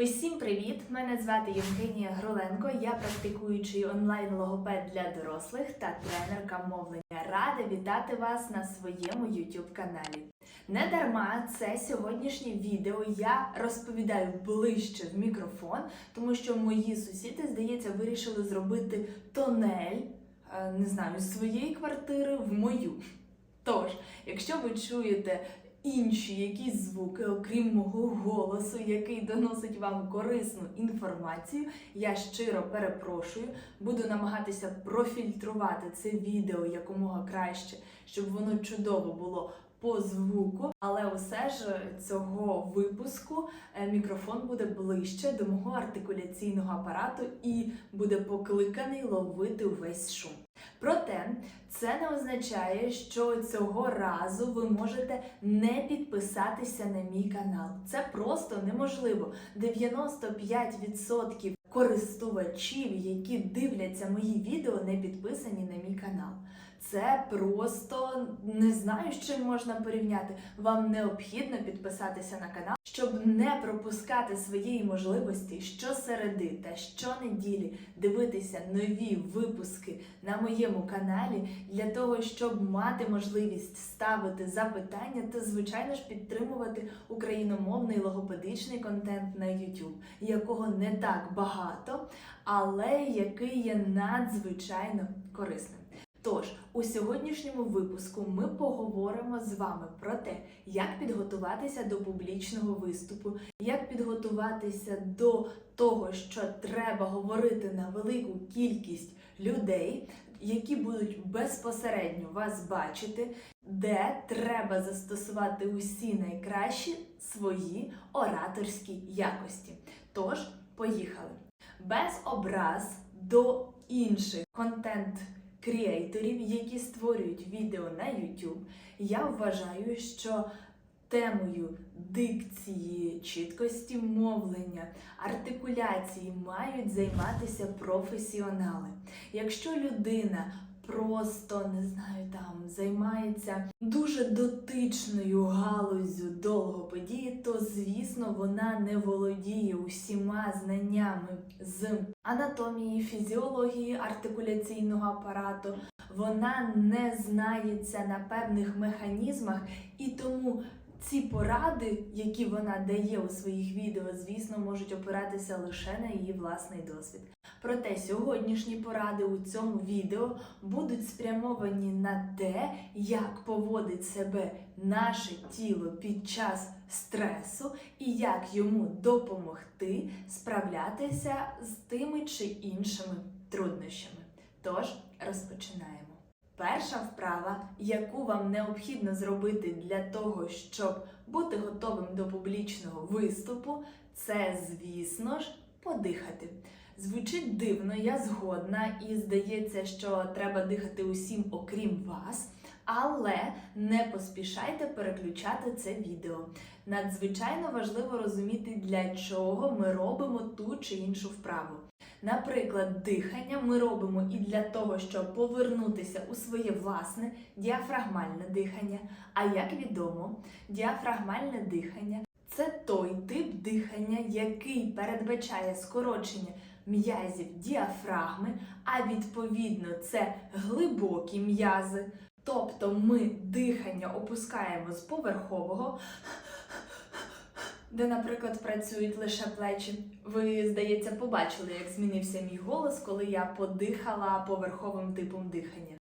Усім привіт! Мене звати Євгенія Гроленко. Я практикуючий онлайн-логопед для дорослих та тренерка мовлення. Рада вітати вас на своєму YouTube каналі. Не дарма це сьогоднішнє відео я розповідаю ближче в мікрофон, тому що мої сусіди, здається, вирішили зробити тонель, е, не знаю, з своєї квартири в мою. Тож, якщо ви чуєте інші якісь звуки, окрім мого голосу, який доносить вам корисну інформацію, я щиро перепрошую, буду намагатися профільтрувати це відео якомога краще, щоб воно чудово було. По звуку, але усе ж цього випуску е, мікрофон буде ближче до мого артикуляційного апарату і буде покликаний ловити увесь шум. Проте це не означає, що цього разу ви можете не підписатися на мій канал. Це просто неможливо. 95% користувачів, які дивляться мої відео, не підписані на мій канал. Це просто не знаю, з чим можна порівняти. Вам необхідно підписатися на канал, щоб не пропускати своєї можливості щосереди та щонеділі дивитися нові випуски на моєму каналі для того, щоб мати можливість ставити запитання та, звичайно ж, підтримувати україномовний логопедичний контент на YouTube, якого не так багато, але який є надзвичайно корисним. Тож, у сьогоднішньому випуску ми поговоримо з вами про те, як підготуватися до публічного виступу, як підготуватися до того, що треба говорити на велику кількість людей, які будуть безпосередньо вас бачити, де треба застосувати усі найкращі свої ораторські якості. Тож, поїхали! Без образ до інших контент кріейторів, які створюють відео на YouTube, я вважаю, що темою дикції, чіткості мовлення, артикуляції мають займатися професіонали. Якщо людина просто не знаю, там займається дуже дотичною галузю долгоподії, то звісно вона не володіє усіма знаннями з анатомії, фізіології, артикуляційного апарату. Вона не знається на певних механізмах, і тому ці поради, які вона дає у своїх відео, звісно, можуть опиратися лише на її власний досвід. Проте сьогоднішні поради у цьому відео будуть спрямовані на те, як поводить себе наше тіло під час стресу і як йому допомогти справлятися з тими чи іншими труднощами. Тож розпочинаємо. Перша вправа, яку вам необхідно зробити для того, щоб бути готовим до публічного виступу, це, звісно ж, подихати. Звучить дивно, я згодна, і здається, що треба дихати усім, окрім вас. Але не поспішайте переключати це відео. Надзвичайно важливо розуміти, для чого ми робимо ту чи іншу вправу. Наприклад, дихання ми робимо і для того, щоб повернутися у своє власне діафрагмальне дихання. А як відомо, діафрагмальне дихання це той тип дихання, який передбачає скорочення м'язів діафрагми, а відповідно це глибокі м'язи. Тобто ми дихання опускаємо з поверхового, де, наприклад, працюють лише плечі. Ви, здається, побачили, як змінився мій голос, коли я подихала поверховим типом дихання.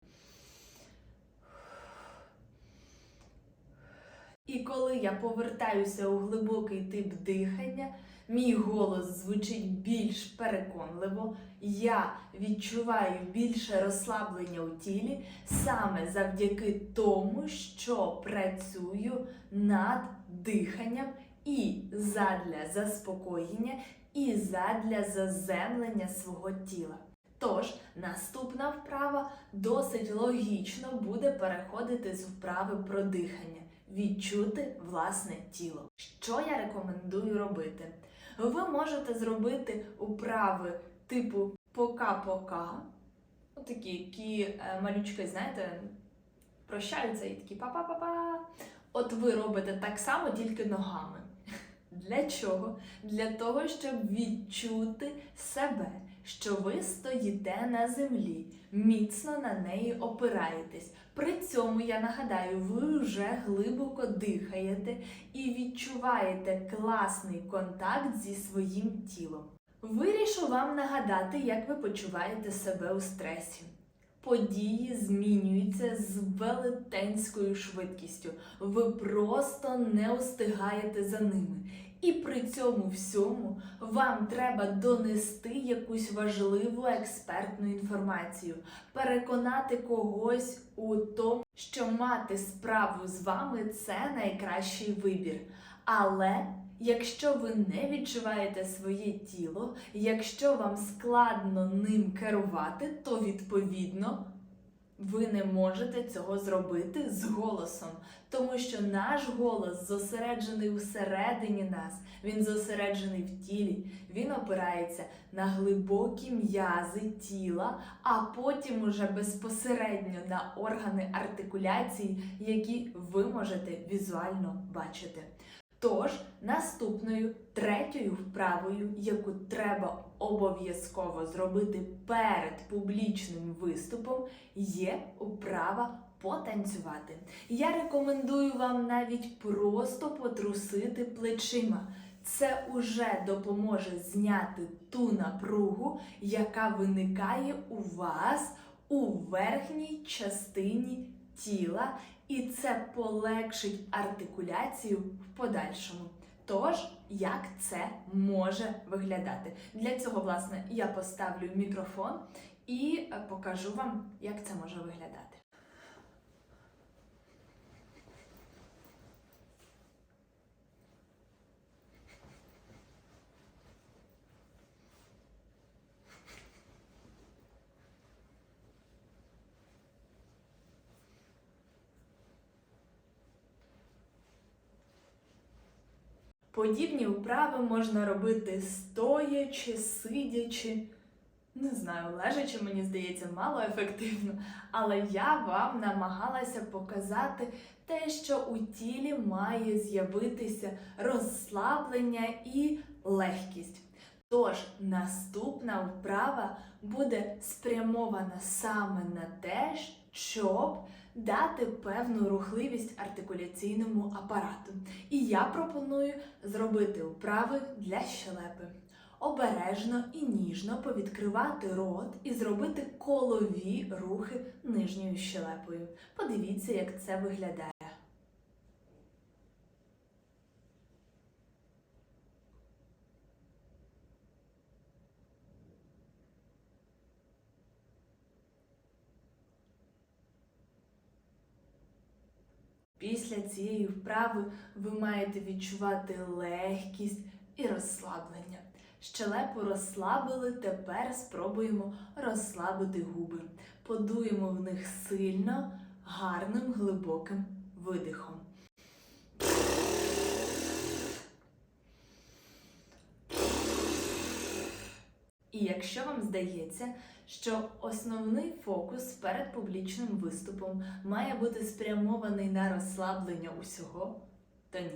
І коли я повертаюся у глибокий тип дихання, мій голос звучить більш переконливо, я відчуваю більше розслаблення у тілі саме завдяки тому, що працюю над диханням і задля заспокоєння, і задля заземлення свого тіла. Тож, наступна вправа досить логічно буде переходити з вправи про дихання, відчути власне тіло. Що я рекомендую робити? Ви можете зробити вправи типу пока-пока, такі, які е, малючки, знаєте, прощаються і такі па-па-па-па. От ви робите так само, тільки ногами. Для чого? Для того, щоб відчути себе, що ви стоїте на землі, міцно на неї опираєтесь. При цьому я нагадаю, ви вже глибоко дихаєте і відчуваєте класний контакт зі своїм тілом. Вирішу вам нагадати, як ви почуваєте себе у стресі. Події змінюються з велетенською швидкістю. Ви просто не встигаєте за ними. І при цьому всьому вам треба донести якусь важливу експертну інформацію, переконати когось у тому, що мати справу з вами це найкращий вибір. Але якщо ви не відчуваєте своє тіло, якщо вам складно ним керувати, то відповідно ви не можете цього зробити з голосом, тому що наш голос зосереджений всередині нас, він зосереджений в тілі, він опирається на глибокі м'язи тіла, а потім уже безпосередньо на органи артикуляції, які ви можете візуально бачити. Тож, наступною третьою вправою, яку треба обов'язково зробити перед публічним виступом, є вправа потанцювати. Я рекомендую вам навіть просто потрусити плечима. Це уже допоможе зняти ту напругу, яка виникає у вас у верхній частині тіла, і це полегшить артикуляцію в подальшому. Тож, як це може виглядати? Для цього, власне, я поставлю мікрофон і е, покажу вам, як це може виглядати. Подібні вправи можна робити стоячи, сидячи. Не знаю, лежачи, мені здається, мало ефективно, але я вам намагалася показати те, що у тілі має з'явитися розслаблення і легкість. Тож наступна вправа буде спрямована саме на те, щоб дати певну рухливість артикуляційному апарату. І я пропоную зробити вправи для щелепи. Обережно і ніжно повідкривати рот і зробити колові рухи нижньою щелепою. Подивіться, як це виглядає. Після цієї вправи ви маєте відчувати легкість і розслаблення. Щелепу розслабили, тепер спробуємо розслабити губи. Подуємо в них сильно, гарним глибоким видихом. І якщо вам здається, що основний фокус перед публічним виступом має бути спрямований на розслаблення усього, то ні.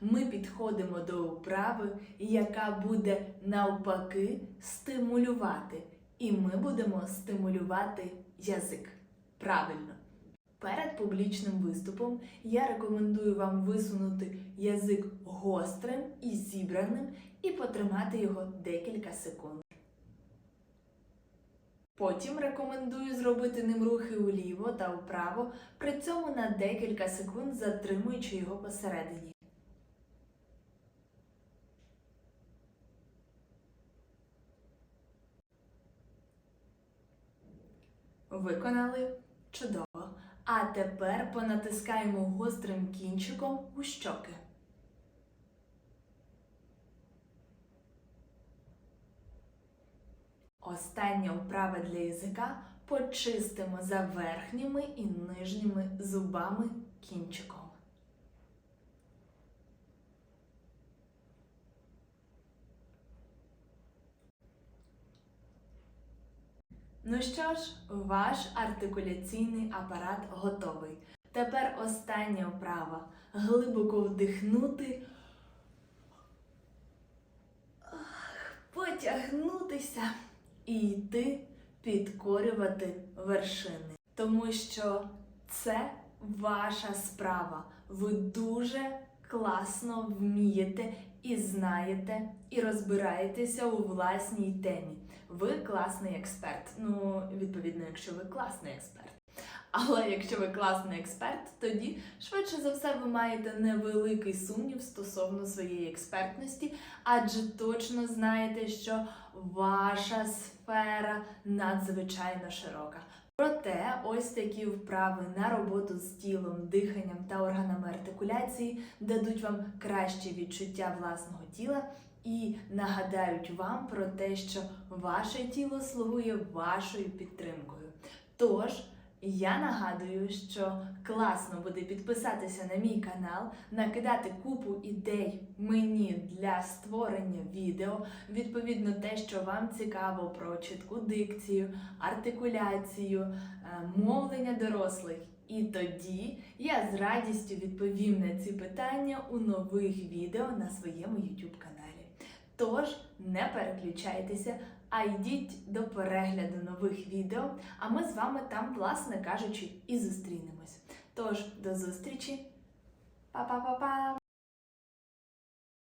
Ми підходимо до вправи, яка буде навпаки стимулювати. І ми будемо стимулювати язик. Правильно. Перед публічним виступом я рекомендую вам висунути язик гострим і зібраним і потримати його декілька секунд. Потім рекомендую зробити ним рухи уліво та вправо, при цьому на декілька секунд затримуючи його посередині. Виконали чудово. А тепер понатискаємо гострим кінчиком у щоки. Остання вправа для язика почистимо за верхніми і нижніми зубами кінчиком. Ну що ж, ваш артикуляційний апарат готовий. Тепер остання вправа. Глибоко вдихнути потягнутися і йти підкорювати вершини. Тому що це ваша справа. Ви дуже класно вмієте і знаєте, і розбираєтеся у власній темі. Ви класний експерт. Ну, відповідно, якщо ви класний експерт. Але якщо ви класний експерт, тоді швидше за все ви маєте невеликий сумнів стосовно своєї експертності, адже точно знаєте, що ваша сфера надзвичайно широка. Проте ось такі вправи на роботу з тілом, диханням та органами артикуляції дадуть вам краще відчуття власного тіла і нагадають вам про те, що ваше тіло слугує вашою підтримкою. Тож я нагадую, що класно буде підписатися на мій канал, накидати купу ідей мені для створення відео, відповідно те, що вам цікаво про чітку дикцію, артикуляцію, е, мовлення дорослих. І тоді я з радістю відповім на ці питання у нових відео на своєму YouTube каналі. Тож не переключайтеся, а йдіть до перегляду нових відео, а ми з вами там, власне кажучи, і зустрінемось. Тож, до зустрічі! Па-па-па-па!